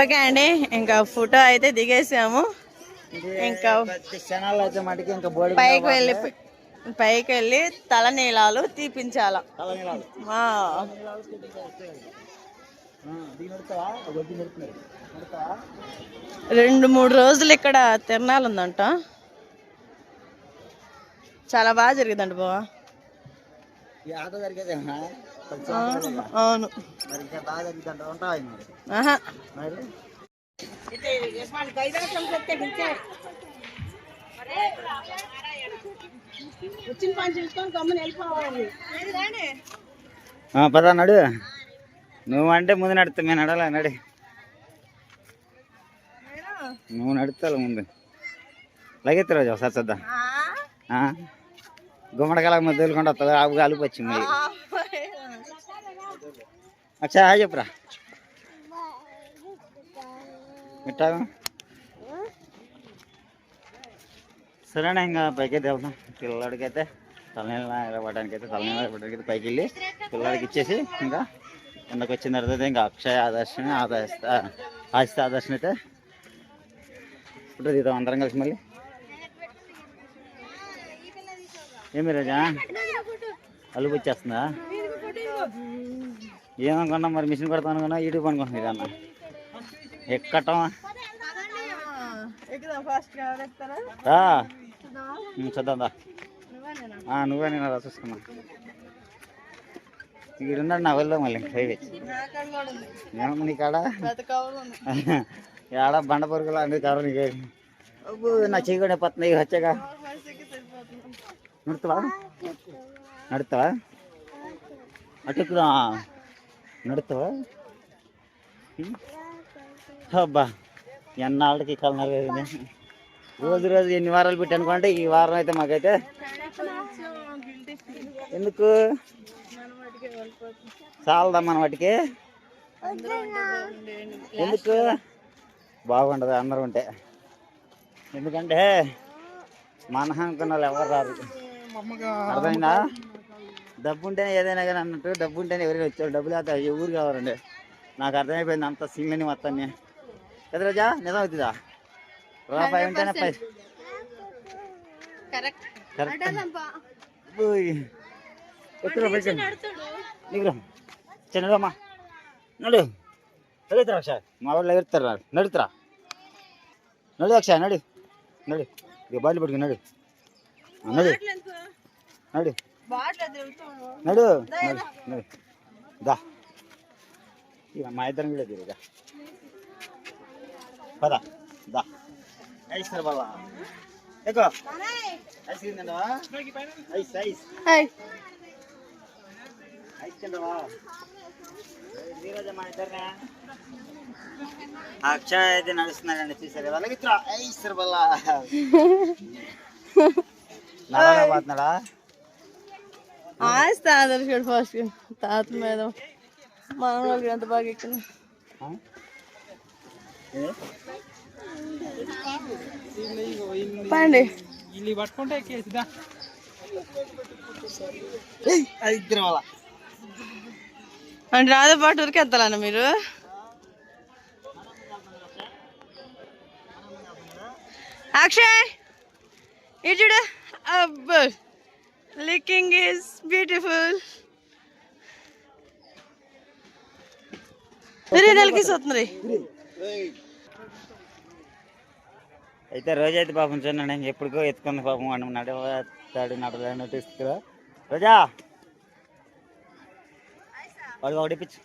Okay అండి ఇంకా photo అయితే దిగేసాము. ఇంకా పైకి వెళ్ళి పైకి వెళ్ళి తలనీలాలు తీపించాల. రెండు మూడు రోజులు ఇక్కడ తిరణాలు ఉందంట. చాలా బాగా జరిగిందంట బావా. అవును. పద నడు. నువ్వు అంటే ముందు నడుస్తా మేము నడాలా నడి. నువ్వు నడుస్తావు ముందు. లగెత్తి రోజు ఒకసారి చూద్దాం. ఆ? గుమ్మడికాల మీద తోలుకుంటూ వస్తుంది ఆపు అలుపు వచ్చింది అచ్చా హాయ్ చెప్పురా. మిట్టాగు సరేనా ఇంకా పైకి అయితే వెళ్దాం. పిల్లడికైతే తలనీళ్ళ ఇవ్వడానికి అయితే తలనీళ్ళ ఇవ్వడానికి అయితే పైకి వెళ్ళి పిల్లడికి ఇచ్చేసి ఇంకా కిందకు వచ్చిన తర్వాత ఇంకా అక్షయ ఆదర్శని ఆదర్శ ఆస్తి ఆదర్శని అయితే ఫోటో తీద్దాం అందరం కలిసి మళ్ళీ. ఏమి రోజా? అలుపు వచ్చేస్తుందా? ఏమనుకున్నా మరి మిషన్ పెడతాను అనుకున్నా యూట్యూబ్ అనుకుంటున్నా ఇదన్నా. ఎక్కటం? ఎక్కుదాం ఫాస్ట్గా ఎక్కుతారా? రా. ఉమ్, చూద్దాం దా ఆ, నువ్వే నేను రా చూసుకున్నా. ఈడున్నాడు నా వల్ల మళ్ళీ హైవే ఏమన్నా నీ కాడ? పెద్ద కవర్ ఉంది. ఏడ బండ పొరుగులు అన్ని కవర్ నీకు? నా వచ్చాక మనిషికి సరిపోతుంది. నడుతావా నడుతావా అటుకురా నడుతావా? అబ్బా ఎన్నాళ్ళకి కలనర్ రోజు రోజు ఎన్ని వారాలు పెట్టి ఈ వారం అయితే మాకైతే ఎందుకు? వాటికి చాలదా మన వాటికి? ఎందుకు? బాగుండదు అందరూ ఉంటే. ఎందుకంటే మన అనుకున్న వాళ్ళు ఎవరు రారు. అర్థమైందా? డబ్బు ఉంటేనే ఏదైనా కానీ అన్నట్టు డబ్బు ఉంటేనే ఎవరైనా వచ్చారు డబ్బులు అయితే ఎవరు కావాలండి నాకు అర్థమైపోయింది అంత సింగిల్ని మొత్తాన్ని కదా రోజా నిజం అవుతుందా రూపాయి ఉంటేనే పై కరెక్ట్ కరెక్ట్ ఓయ్. ఎక్కురా పైకి. దిగురా చిన్నదమ్మా నడు నడుతురా అక్షయ్ మా వాళ్ళు ఎగురుతారు నడుతురా నడు అక్షయ్ నడు నడు ఇక బాలు పట్టుకుని నడు ఆ, నడు నడు. దా మా ఇద్దరం కూడా తిరుగా పద దా. ఐస్ బాబా ఎక్కువ. ఐస్ తింటావా? Ice ice. ఐస్ నీరజ మా ఇద్దరినే. అక్షయ్ అయితే నడుస్తున్నాడండి చూసారు ఇద్దరు ఐస్ బల్లా నడవడా ఆస్తా ఆదర్శాడు ఫస్ట్ తాత మీద మన వాళ్ళకి ఎంత బాగా? ఏ? పండి. ఏయ్, అది ఇద్దరు వాళ్ళ అంటే రాధ పాటు ఊరికి ఎత్తాలన్న మీరు? అక్షయ్ ఇటు చూడు. అబ్బో. లుకింగ్ ఈస్ బ్యూటిఫుల్ నెలకి వస్తుంది అయితే రోజు అయితే పాపం చూడండి ఎప్పటికో ఎత్తుకుంది పాపం వాడిని. నడవతాడు నడలేనట్టు ఇస్తురా రోజా! వాడు ఒకటి పిచ్చు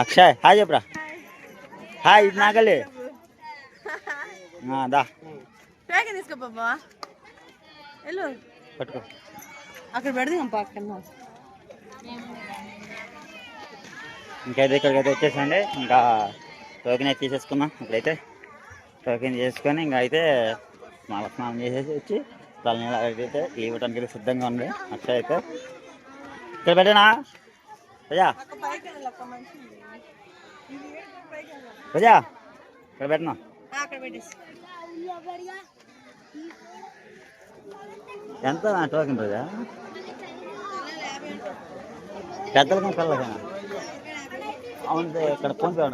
అక్షయ్ హాయ్ చెప్పురా. హాయ్ ఇది నాగలి. దా. ప్యాకెట్ తీసుకో బాబా వెళ్ళు. పట్టుకో. అక్కడ పెడదాం పక్కన ఇంకైతే ఇక్కడికైతే వచ్చేసండి. ఇంకా టోకెన్ అయితే తీసేసుకున్నాం ఇప్పుడైతే. టోకెన్ చేసుకొని ఇంకా అయితే స్నాన స్నానం చేసేసి వచ్చి తలనీళ్ళ అయితే ఇవ్వడానికి అయితే సిద్ధంగా ఉంది. అక్షయ్ అయితే. ఇక్కడ పెట్టానా? రజా రజా ఇక్కడ పెట్టినా? అక్కడ పెట్టేసి. ఎంత నా టోకెన్ రజా పెద్దలకి పిల్లలకేనా అవును ఇక్కడ ఫోన్ పే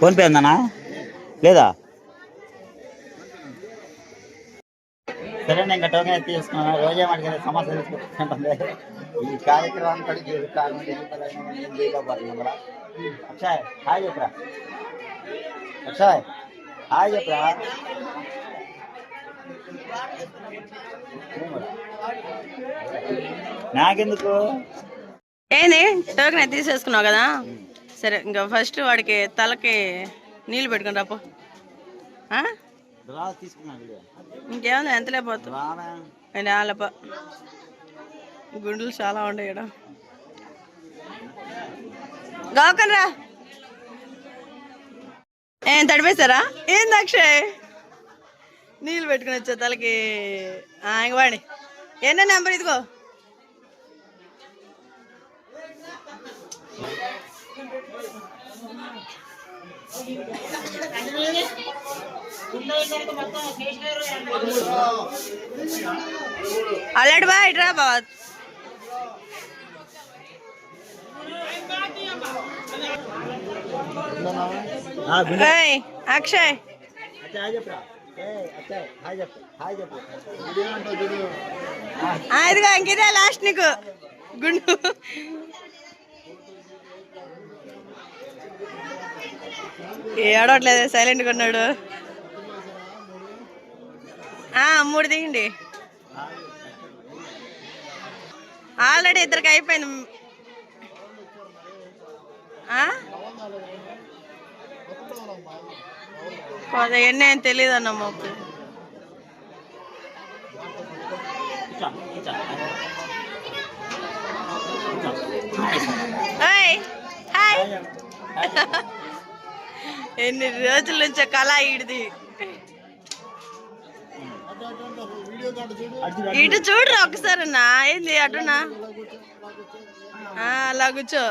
ఫోన్పే ఉందనా లేదా? సరే నేను ఇంకా టోకెన్ ఎత్తి తీసుకున్నాను రోజే మనకి సమస్య తీసుకుంటుంది ఈ కార్యక్రమం కడిగి అక్షయ్ హాయ్ చెప్పరా. అక్షయ్ హాయ్ చెప్పరా. నాకెందుకు? ఏంది? టోకెన్ అయితే తీసేసుకున్నావు కదా? సరే ఇంకా ఫస్ట్ వాడికి తలకి నీళ్ళు పెట్టుకుని రాపో ఇంకేముంది? ఎంతలే ఆలప గుండెలు చాలా ఉన్నాయి ఇక్కడ గోకన్ రా. ఏం తడిపేశారా? ఏంది అక్షయ్? నీళ్ళు పెట్టుకుని వచ్చా తలకి. వాడి ఎన్న నెంబర్ ఇదిగో? అల్లడి బా ఇట్రా బావా. అక్షయ్. అచ్చా, హాయ్ ఇదిగో లాస్ట్ నీకు. గుండు. ఏడవట్లేదు సైలెంట్గా ఉన్నాడు. మూడు దిగండి ఆల్రెడీ ఇద్దరికి అయిపోయింది ఆ? కొద్దిగా ఎన్ని అని తెలియదు అన్న మాకు. హాయ్. ఎన్ని రోజుల నుంచో కళ చూడు, ఇటు చూడరా ఒకసారి అన్నా. ఏంది అటునా? అలా కూర్చో.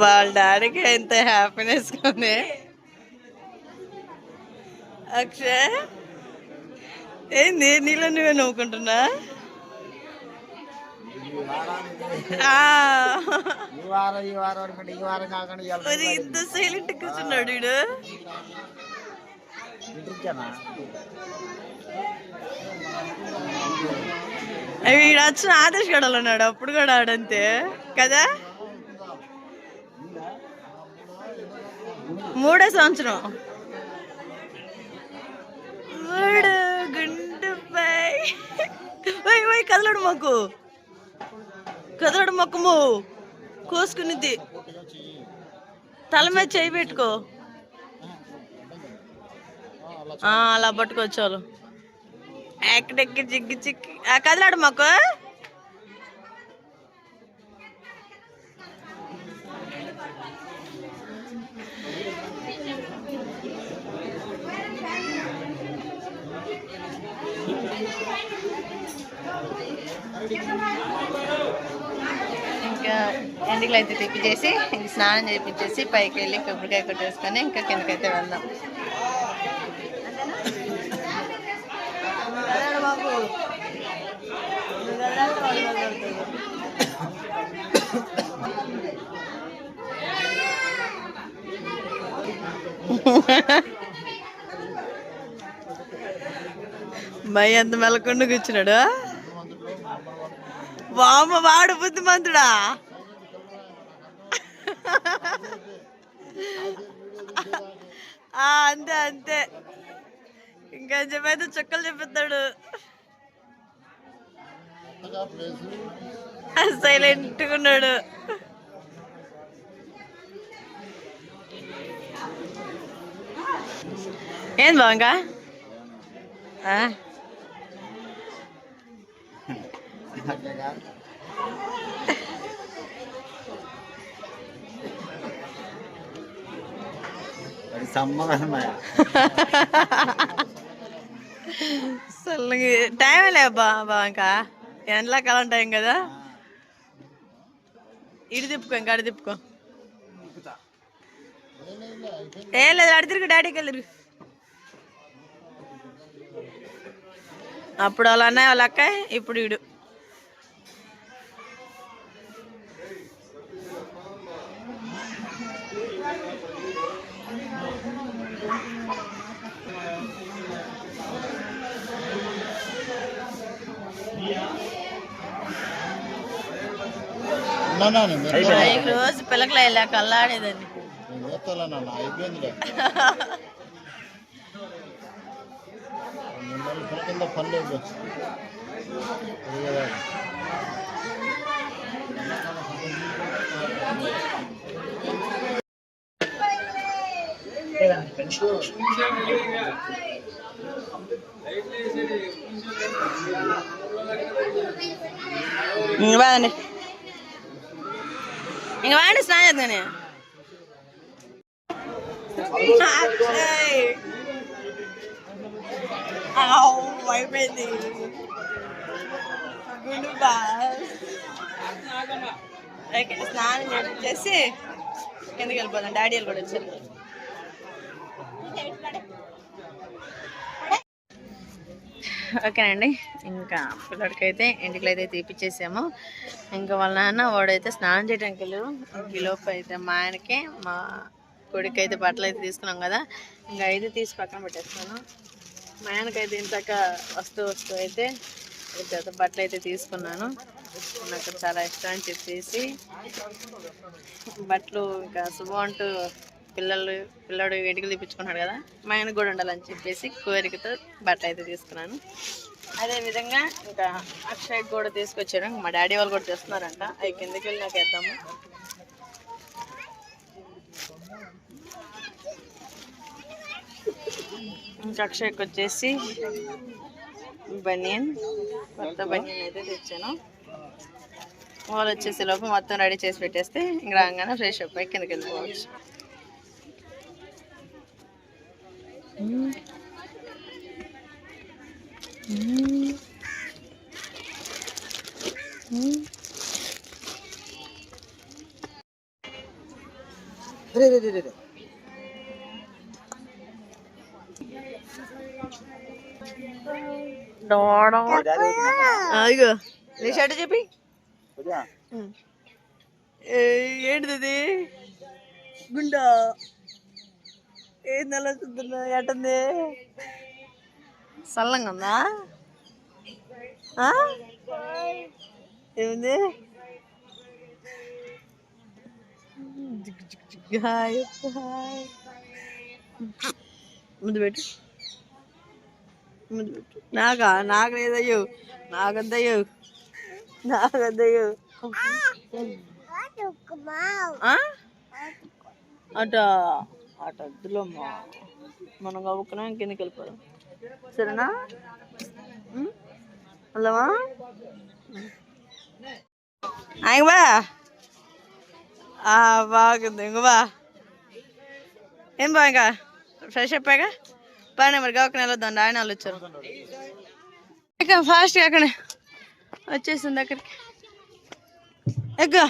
వాళ్ళ డాడీకి ఎంత హ్యాపీనెస్ ఉంది అక్షయ్ ఏంది నీళ్ళు నువ్వే నవ్వుకుంటున్నా? ఈ వారం ఈ వారం అనుకుంటే ఈ వారం కాకుండా ఇవాళ మరి ఇంత సైలెంట్ కూర్చున్నాడు వీడు. వీడు వచ్చిన ఆదేశ్ గడలు ఉన్నాడు అప్పుడు కూడా ఆడంతే. కదా? మూడో సంవత్సరం. వాడు గుండు పై. కదలడు మాకు. కదలడు మొక్కము. కోసుకునిద్ది. తల మీద చేయి పెట్టుకో. ఆ, అలా పట్టుకోవచ్చు ఎక్కడెక్కి జిగ్గి చిక్కి కదలాడు మాకు ఎండికలు అయితే తెప్పించేసి ఇంక స్నానం చేయించేసి పైకి వెళ్ళి కొబ్బరికాయ కొట్టేసుకొని ఇంకా కిందకైతే వెళ్దాం. వాడు మై ఎంత మెలకుండా కూర్చున్నాడు వామ వాడు బుద్ధిమంతుడా? అంతే అంతే. ఇంకా చెప్పైతే చుక్కలు చెప్పిస్తాడు. సైలెంట్గా ఉన్నాడు. ఏం బాగా అట్లేగా? వాడి సమ్మగా ఉన్నాయా? అసలు టైం లే బా బాగా ఎండాకాలం టైం కదా. ఇటు తిప్పుకో ఇంకా అటు తిప్పుకో. ఏ లేదు అడి తిరుగు డాడీకి వెళ్ళి తిరుగు. అప్పుడు వాళ్ళ అన్నయ్య వాళ్ళ అక్క ఇప్పుడు ఇడు ఈ రోజు పిల్లకలు వెళ్ళాక అల్లాడేదాన్ని అయిపోయిందిలే మూడు నెలల పిల్ల కింద పని లేదు అది కదా. ఇంక బాదండి ఇంక వాడి స్నానం చేద్దానే అయిపోయింది గుండు బాస్ ఓకే స్నానం చేసి కిందకి వెళ్ళిపోదాం డాడీ వాళ్ళు కూడా వచ్చారు ఓకేనండి. ఇంకా పిల్లడికైతే ఇంటికి అయితే తీపిచ్చేసాము. ఇంకా వాళ్ళ నాన్న వాడైతే స్నానం చేయడానికి వెళ్ళారు. ఈ అయితే మా ఆయనకి మా కొడుకు అయితే బట్టలు అయితే తీసుకున్నాం కదా. ఇంకా అయితే తీసి పక్కన పెట్టేస్తాను మా ఆయనకైతే ఇంతక వస్తూ వస్తూ అయితే ఒక బట్టలు అయితే తీసుకున్నాను. నాకు చాలా ఇష్టం అని చెప్పేసి బట్టలు ఇంకా శుభం అంటూ పిల్లలు పిల్లడు ఇంటికి తీపించుకున్నాడు కదా మా ఆయన కూడా ఉండాలని చెప్పేసి కోరికతో బట్టలు అయితే తీసుకున్నాను. అదే విధంగా ఇంకా అక్షయ్ కూడా తీసుకొచ్చాను మా డాడీ వాళ్ళు కూడా తెస్తున్నారంట. అవి కిందకి వెళ్ళి నాకు వేద్దాము. ఇంకా అక్షయ్కి వచ్చేసి బనియన్ కొత్త బనియన్ అయితే తెచ్చాను. వాళ్ళు వచ్చేసి లోపు మొత్తం రెడీ చేసి పెట్టేస్తే ఇంక రాగానే ఫ్రెష్ అప్ అయి కిందకి వెళ్ళిపోవచ్చు. అయ్యో నీ షర్ట్ చెప్పి ఏ- ఏంటిది గుండా ఏంది అలా చూస్తున్నా ఎట్టంది చల్లంగా ఉందా ఆ? ఏముంది హాయ్ హాయ్. ముందు పెట్టు. ముందు పెట్టు. నాకా నాకు లేదయ్యో నాకంతయ్యో నాకంతయ్యో ఆ? అట. అట వద్దులమ్మా మనం కవ్వుకున్నా ఇంకెందుకు వెళ్ళిపోదాం సరేనా? వెళ్దామా? ఆయన ఆ, బాగుంది. ఇంక ఏం బా ఇంకా? ఫ్రెష్ అయిపోయాక బాగానే మరి గవకనే వెళ్ళొద్దాం ఆయన వాళ్ళు వచ్చారు. ఇక ఫాస్ట్గా అక్కడే వచ్చేసింది అక్కడికి. ఎగ్గా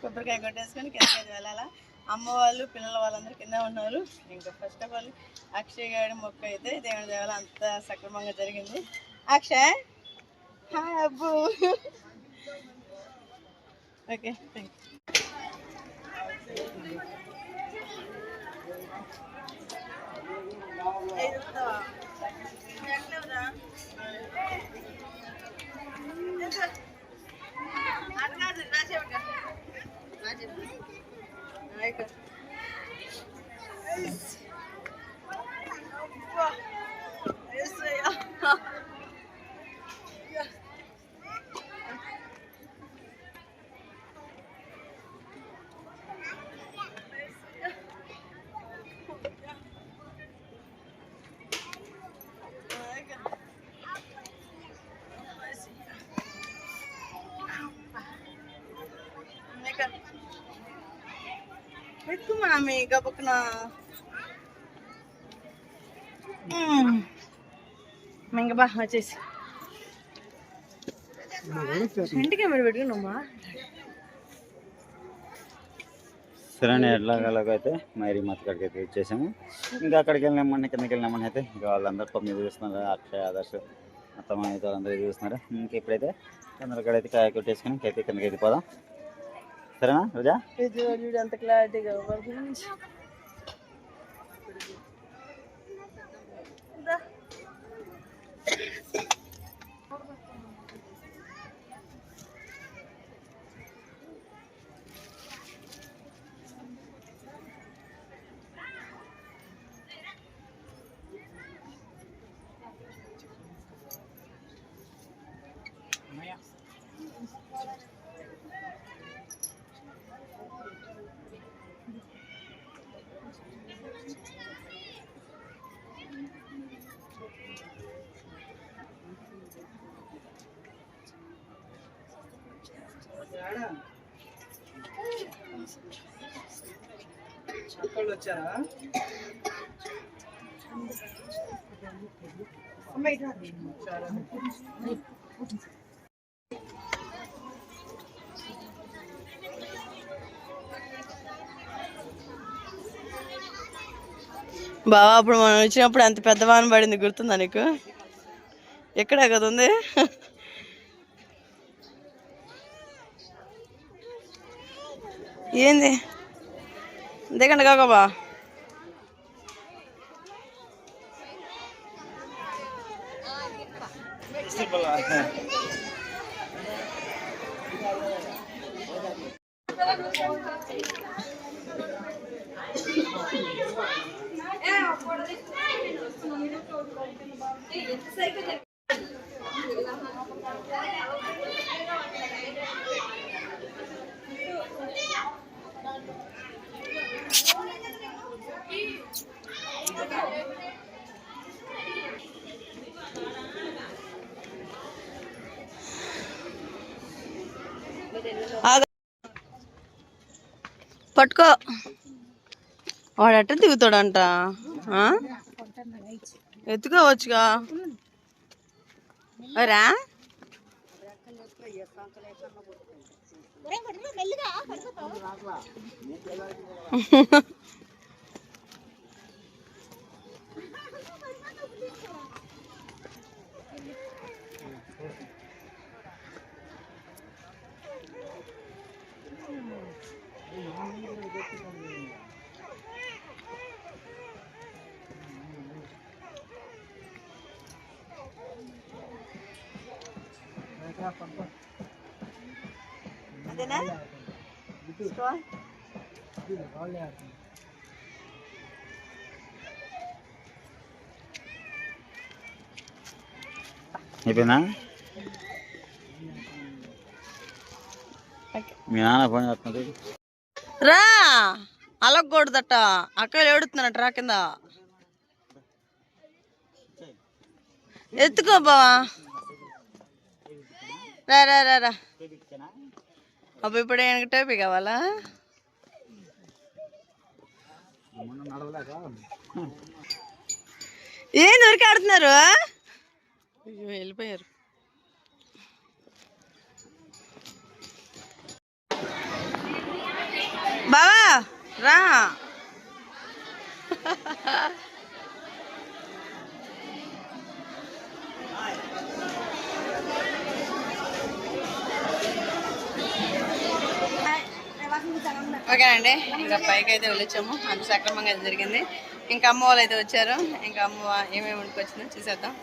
కొబ్బరికాయ కొట్టేసుకొని కిందకి వెళ్ళాలా అమ్మ వాళ్ళు పిల్లల వాళ్ళందరూ కింద ఉన్నారు. ఇంకా ఫస్ట్ ఆఫ్ ఆల్ అక్షయ్ గారి మొక్క అయితే దేవుని దేవాల అంత సక్రమంగా జరిగింది. అక్షయ్ హాయ్ అబ్బు. ఓకే థ్యాంక్ యూ మామి గబుక్కున ఇంక బా వచ్చేసి ఇంటికి మరి పెట్టుకున్నామా? సరే ఎట్లాగలాగైతే మరి మతకాడికి అయితే వచ్చేసాము. ఇంకా అక్కడికి వెళ్ళినామని కిందకి వెళ్ళినామని అయితే ఇంకా వాళ్ళందరూ తొమ్మిది చూస్తున్నారు అక్షయ్ ఆదర్శ్ మొత్తం అయితే వాళ్ళందరూ చూస్తున్నారు. ఇంకా ఇప్పుడైతే అందరికీ అయితే కాయ కొట్టేసుకుని ఇంకైతే కిందకి అయితే పోదాం. సరేనా రోజా? చూడు ఎంత క్లారిటీగా బావా అప్పుడు మనం వచ్చినప్పుడు అంత పెద్ద వాన పడింది గుర్తుందా నీకు? ఎక్కడే కదా ఉంది? ఏంది? దిగండి కాకబా సైకిల్ పట్టుకో. వాడు ఎట్ట దిగుతాడంట. ఆ? ఎత్తుకోవచ్చుగా. రా అదేనా? అయిపోయిందా? మీ నాన్న ఫోన్ రా! అలగకూడదట. అక్కలు ఏడుతున్నారట రా కింద. ఎత్తుకో బావా. రా రా రా రా. అప్పుడు ఇప్పుడు ఏమైనా టోపీ కావాలా? ఏంది వరకు ఆడుతున్నారు? వెళ్ళిపోయారు. బావా రా. ఓకేనండి. ఇంకా పైకి అయితే వెళ్ళొచ్చాము. అంత సక్రమంగా అయితే జరిగింది. ఇంకా అమ్మ వాళ్ళు అయితే వచ్చారు. ఇంకా అమ్మ ఏమేమి వండుకొచ్చిందో చూసేద్దాం.